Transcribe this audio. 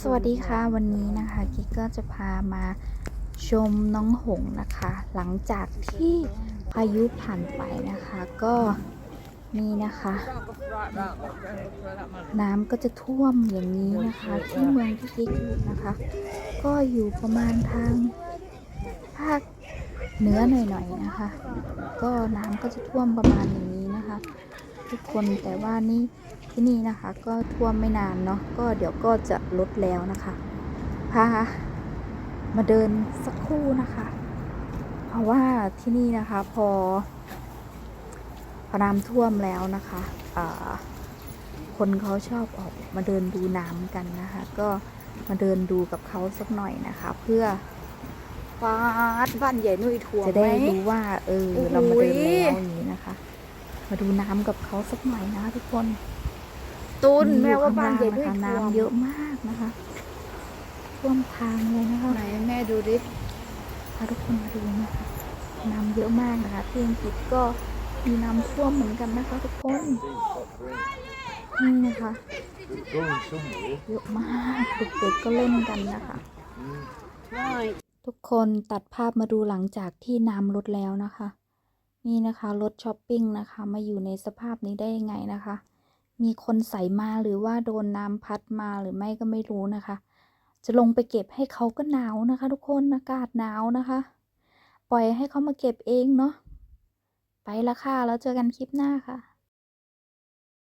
สวัสดีค่ะวันนี้นะคะกิ๊กก็จะพามาชมน้องหงนะคะ หลังจากที่พายุผ่านไปนะคะก็นี่นะคะ น้ำก็จะท่วมอย่างนี้นะคะ ที่เมืองที่กิ๊กอยู่นะคะ ก็อยู่ประมาณทางภาคเหนือหน่อยๆนะคะ ก็น้ำก็จะท่วมประมาณอย่างนี้นะคะ ทุกคนแต่ว่านี่ที่นี่นะคะ ก็ท่วมไม่นานเนาะก็เดี๋ยวก็จะลดแล้วนะคะพามาเดินสักครู่นะคะ เพราะว่าที่นี่นะคะพอพอน้ำท่วมแล้วนะคะคนเขาชอบออกมาเดินดูน้ำกันนะคะ ก็มาเดินดูกับเขาสักหน่อยนะคะ เพื่อฟาดบ้านใหญ่นุ่ยถ่วงจะได้รู้ว่าเอออเรามาเดินแล้วอย่างนี้นะคะ มาดูน้ำกับเขาสักหน่อยนะคะทุกคนตูนอยู่แม่ว่าบ้านข้งใหญ่ล่งนุ่ยนะคะถ่วงน้ำเยอะมากนะคะท่วมทางเลยนะคะไหนแม่ดูดิพาทุกคนมาดูนะคะน้ำเยอะมากนะคะที่อังกฤษก็มีน้ำท่วมเหมือนกันนะคะทุกคนนี่นะคะ We're going somewhere. เยอะมากเด็กๆก็เล่นกันนะคะทุกคนตัดภาพมาดูหลังจากที่น้ำลดแล้วนะคะ นี่นะคะรถช้อปปิ้งนะคะมาอยู่ในสภาพนี้ได้ยังไงนะคะ มีคนใส่มาหรือว่าโดนน้ำพัดมาหรือไม่ก็ไม่รู้นะคะ จะลงไปเก็บให้เขาก็หนาวนะคะ ทุกคนอากาศหนาวนะคะ ปล่อยให้เขามาเก็บเองเนาะไปละค่ะแล้วเจอกันคลิปหน้าค่ะ